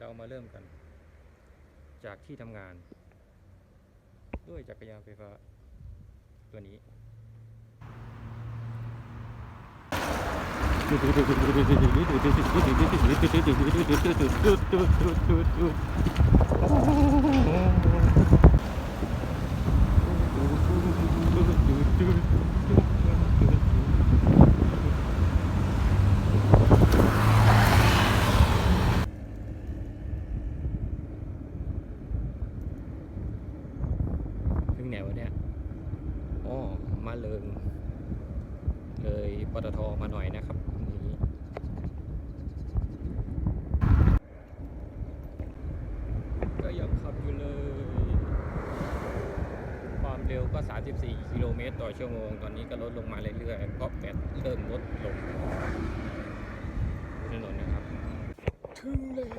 เรามาเริ่มกัน จากที่ทำงาน ด้วยจักรยานไฟฟ้า ตัวนี้ ไหนวะเนี่ยอ๋อมาเริง เลยปตทมาหน่อยนะครับนี่ก็ยังขับอยู่เลย ความเร็วก็ 34 กิโลเมตรต่อชั่วโมง ตอนนี้ก็ลดลงมาเรื่อยๆเพราะแบตเริ่มลดลงถนนนะครับ ถึงแล้ว